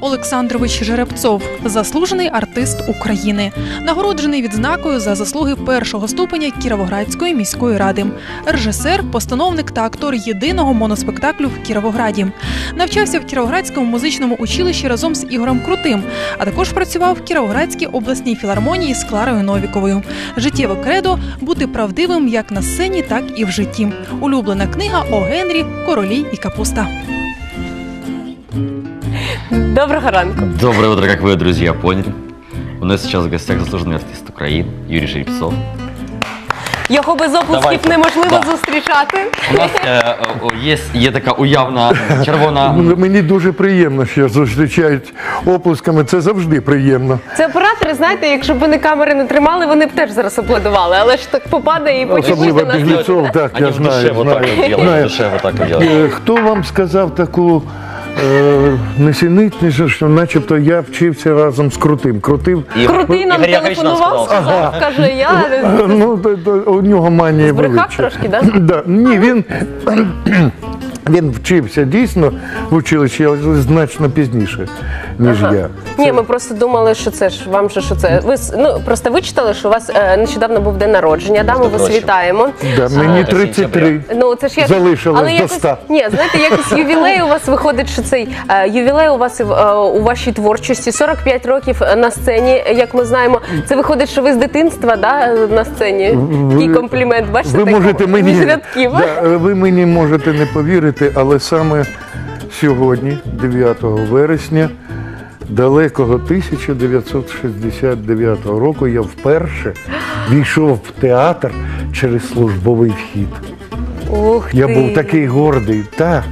Олександрович Жеребцов, заслужений артист України, нагороджений відзнакою за заслуги першого ступеня Кіровоградської міської ради, режисер, постановник та актор єдиного моноспектаклю в Кіровограді. Навчався в Кіровоградському музичному училищі разом з Ігорем Крутим, а також працював в Кіровоградській обласній філармонії з Кларою Новіковою. Життєве кредо бути правдивим як на сцені, так і в житті. Улюблена книга о Генрі, королі і капуста. Доброго ранку. Доброе утро, как вы, друзья, поняли. У нас сейчас в гостях заслуженный артист Украины Юрий Жеребцов. Його без оплесків Давайте. неможливо Да. зустрічати. У нас е, о, є, є така уявна червона. Ну, Мені дуже приємно, що зустрічають оплесками. Це завжди приємно. Це оператори, знаєте, якщо б вони камери не тримали, вони б теж зараз аплодували. Але ж так попадає і потім Особливо нас Бігліцов, так, Они я в душе знаю. вот так знаю. вот делают, в знаю. душе вот так вот делают. Е, Хто вам сказав таку е, несенітність, що начебто я вчився разом з Крутим. Крутив, І- Крутий нам Ігор Якович нам телефонував, сказав. сказав, каже, я е, ну, то- то у нього манія Збрехав велича. трошки, да? Да. Ні, він, він вчився дійсно в училищі, але значно пізніше, ніж я. Ні, ми просто думали, що це ж вам же що це. Ви с- ну просто вичитали, що у вас е, нещодавно був день народження. Да, ми вас прочим. вітаємо. Да, мені А, 33. Ну це ж як Залишилось до якось, 100. Ні, знаєте, якось ювілей у вас виходить, що цей е, ювілей у вас е, у вашій творчості 45 років на сцені. Як ми знаємо, це виходить, що ви з дитинства да, на сцені. Такий комплімент. Бачите, Ви так, можете мені, між рядків. Да, ви мені можете не повірити, але саме сьогодні, 9 вересня, далекого 1969 року, я вперше війшов в театр через службовий вхід. Ух Я був такий гордий, так.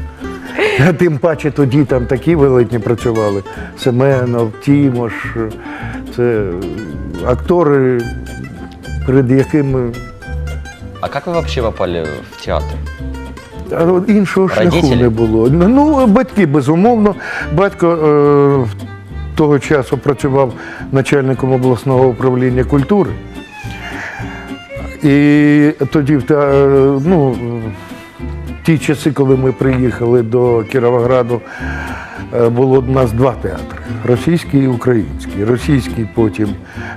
Тим паче тоді там такі велетні працювали. Семенов, Тімош. Це актори, перед якими А как вы вообще попали в театр? Іншого шляху не було. Ну, батьки, безумовно. Батько е, того часу працював начальником обласного управління культури. І тоді, в ну, в ті часи, коли ми приїхали до Кіровограду, е, було у нас два театри російський і український. Російський потім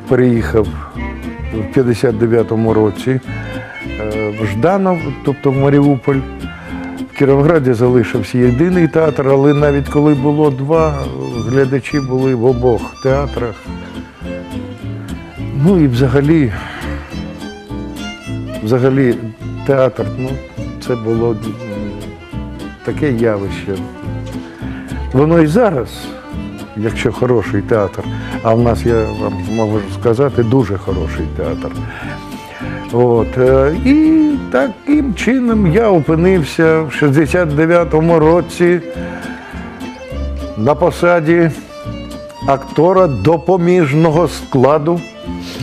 переїхав в 59-му році е, в Жданов, тобто в Маріуполь. Кіровограді залишився єдиний театр, але навіть коли було два, глядачі були в обох театрах. Ну і взагалі, взагалі театр, ну, це було таке явище. Воно і зараз, якщо хороший театр, а в нас, я вам можу сказати, дуже хороший театр. От, е, і таким чином я опинився в 69-му році на посаді актора допоміжного складу.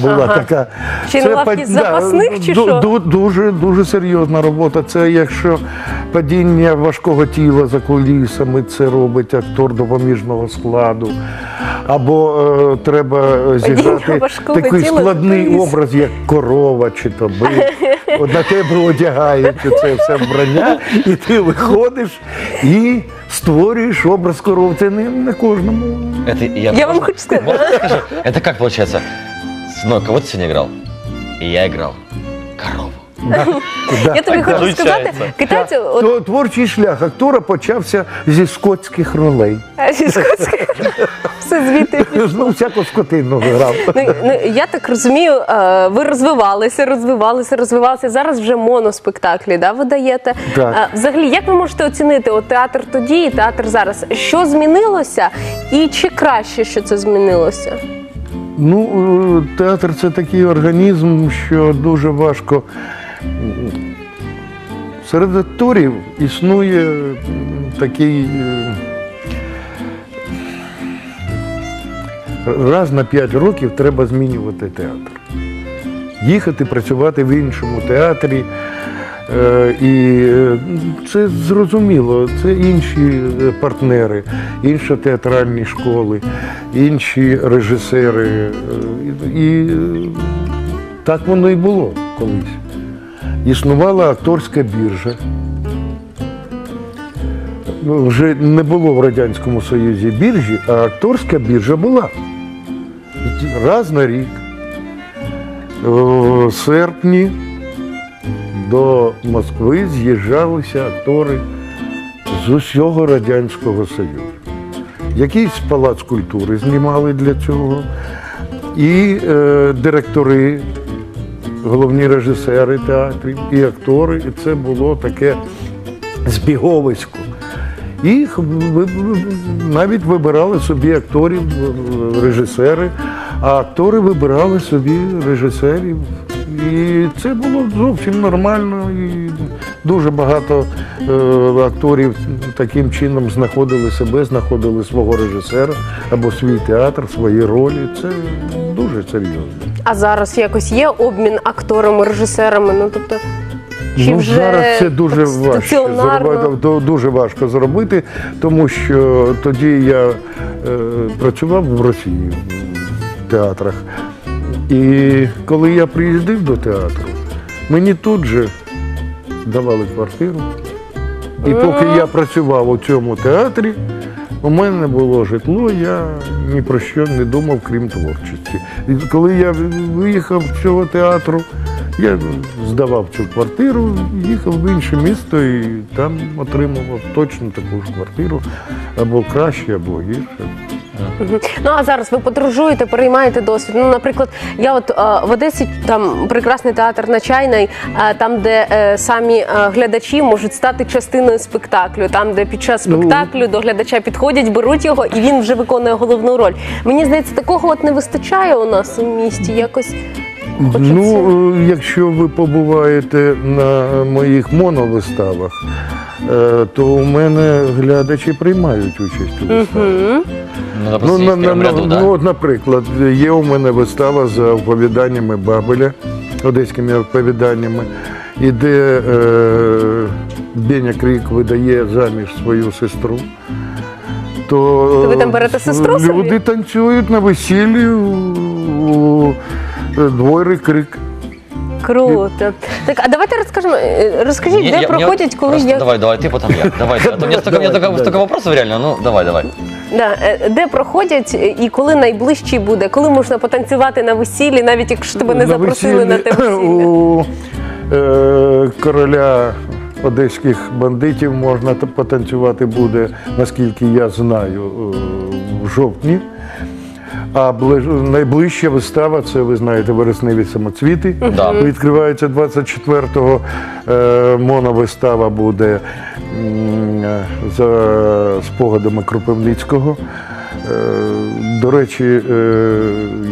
Була Ага. така. Чи на лавці пад- запасних, чи що? ду- Дуже, дуже серйозна робота. Це якщо падіння важкого тіла за кулісами, це робить актор допоміжного складу. Або е, треба зіграти такий тіла складний образ, як корова чи то бик. На тебе одягають це все вбрання, і ти виходиш і створюєш образ корови. Це не, не кожному. Это Я вам хочу сказать. Это как получается? Сынок, кого ты сегодня играл? И я играл корову. Да. Я тобі хочу сказати, китайці, от То Творчий шлях актора почався зі скотських ролей. зі скотської- все звідти. Ну, всяку скотину грав. Ну, ну, я так розумію, е, ви розвивалися, розвивалися, розвивалися. Зараз вже моноспектаклі, да, ви даєте. Так. Е, Взагалі, як ви можете оцінити от театр тоді і театр зараз? Що змінилося, і чи краще, що це змінилося? Ну, театр це такий організм, що дуже важко. Серед акторів існує такий. е, Раз на п'ять років треба змінювати театр. Їхати працювати в іншому театрі. Е, І е, це зрозуміло, це інші е, партнери, інші театральні школи, інші режисери. І так воно і було колись. Існувала акторська біржа. вже не було в Радянському Союзі біржі, а акторська біржа була. Раз на рік. В серпні до Москви з'їжджалися актори з усього Радянського Союзу. Якийсь палац культури знімали для цього, і е, директори, головні режисери театрів, і актори. І це було таке збіговисько. І навіть вибирали собі акторів, режисери, а актори вибирали собі режисерів. І це було зовсім нормально. І дуже багато е, акторів таким чином знаходили себе, знаходили свого режисера або свій театр, свої ролі. Це дуже серйозно. А зараз якось є обмін акторами, режисерами? Ну тобто, чи ну, вже зараз це дуже важко зробити, дуже важко зробити, тому що тоді я е, працював в Росії в театрах. І коли я приїздив до театру, мені тут же давали квартиру. І поки я працював у цьому театрі, у мене було житло, я ні про що не думав, крім творчості. І коли я виїхав з цього театру, я здавав цю квартиру, їхав в інше місто і там отримував точно таку ж квартиру, або краще, або гірше. Ну а зараз ви подорожуєте, переймаєте досвід. Ну, наприклад, я от е, в Одесі там прекрасний театр на чайний, е, там, де е, самі е, глядачі можуть стати частиною спектаклю, там, де під час Ну. спектаклю до глядача підходять, беруть його, і він вже виконує головну роль. Мені здається, такого от не вистачає у нас у місті. Якось хочеться. Ну, е, якщо ви побуваєте на моїх моновиставах, е, то у мене глядачі приймають участь у виставах. Ну, Ну, на, на, ряду, ну, да. от, наприклад, є у мене вистава за оповіданнями Бабеля, одеськими оповіданнями, і де е, Беня Крик видає заміж свою сестру. То, То ви там берете сестру собі? Люди танцюють на весіллі у, у двойри крик. Круто. Так, а давайте розкажемо. е, Розкажіть, Не, де я- проходять, я- коли просто є Давай, давай, ты потом я. Давай, а то у меня столько, у меня Давай, столько, давай. столько вопросов реально, ну давай, давай. Да, е, де проходять е, і коли найближчий буде, коли можна потанцювати на весіллі, навіть якщо тебе не На запросили на те весіллі весілля. У е, короля одеських бандитів можна та- потанцювати буде, наскільки я знаю, е, в жовтні. А найближча вистава це ви знаєте вересневі самоцвіти. Да. Відкривається 24-го. Е, моновистава буде е, за спогадами Кропивницького. Е, До речі,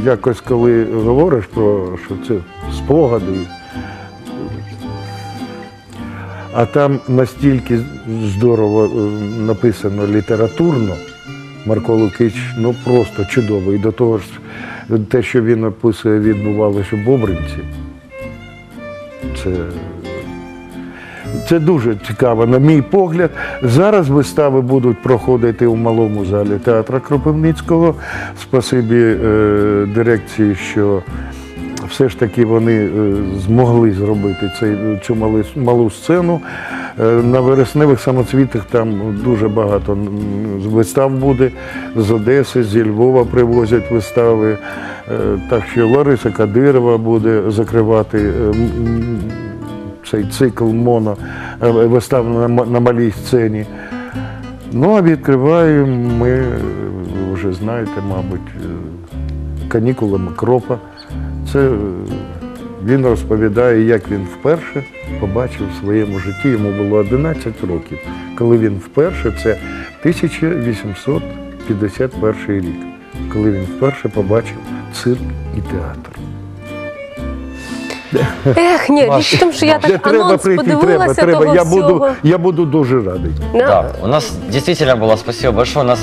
якось коли говориш про що це спогади, а там настільки здорово написано літературно, Марко Лукич, ну просто чудовий. До того ж, те, що він описує, відбувалося в Бобринці. Це, це дуже цікаво, на мій погляд. Зараз вистави будуть проходити у малому залі театра Кропивницького. Спасибі е, дирекції, що все ж таки вони е, змогли зробити цей, цю мали, малу сцену. Е, На вересневих самоцвітах там дуже багато вистав буде. З Одеси, зі Львова привозять вистави. Е, Так що Лариса Кадирова буде закривати е, цей цикл моно е, вистав на, малій сцені. Ну, а відкриваємо ми, е, вже знаєте, мабуть, е, канікулами кропа. Це е, він розповідає, як він вперше побачив в своєму житті. Йому було 11 років. Коли він вперше, це 1851 рік, коли він вперше побачив цирк і театр. Ех, ні, річ в тому, що я Де так анонс подивилася треба. того Я всього. буду, я буду дуже радий. Да. Да, у нас действительно было, спасибо большое. У нас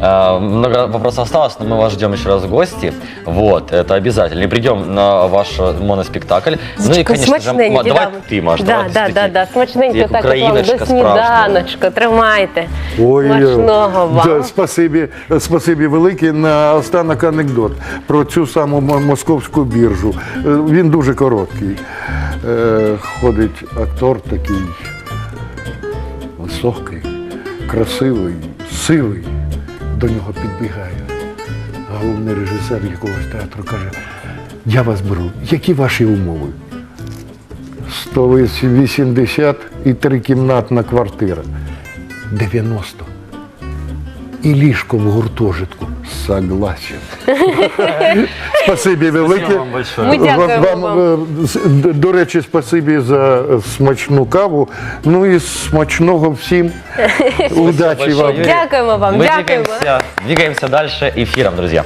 э, много вопросов осталось, но мы вас ждем еще раз в гости. Вот, это обязательно. И придем на ваш э, моноспектакль. Ну и, конечно же, Смачненькі, Ма- давай да. ты, Маш, да, давай да, таки, да, да, смачненько як так от вам до україночка сніданочка. Тримайте. Ой, Смачного вам. да, спасибі, спасибі велике. На останок анекдот про цю саму м- московську біржу. Е, Він дуже короткий. Е, Ходить актор такий високий, красивий, сивий. До нього підбігає головний режисер якогось театру, каже, я вас беру, які ваші умови? 180 і трикімнатна квартира. 90. І ліжко в гуртожитку. Согласен. Спасибі велике. Вам. Ми дякуємо Вам, е, До речі, спасибі за смачну каву. Ну і смачного всім. Удачі вам. Дякуємо вам, Мы дякуємо. двигаемся, двигаемся дальше эфиром, друзья.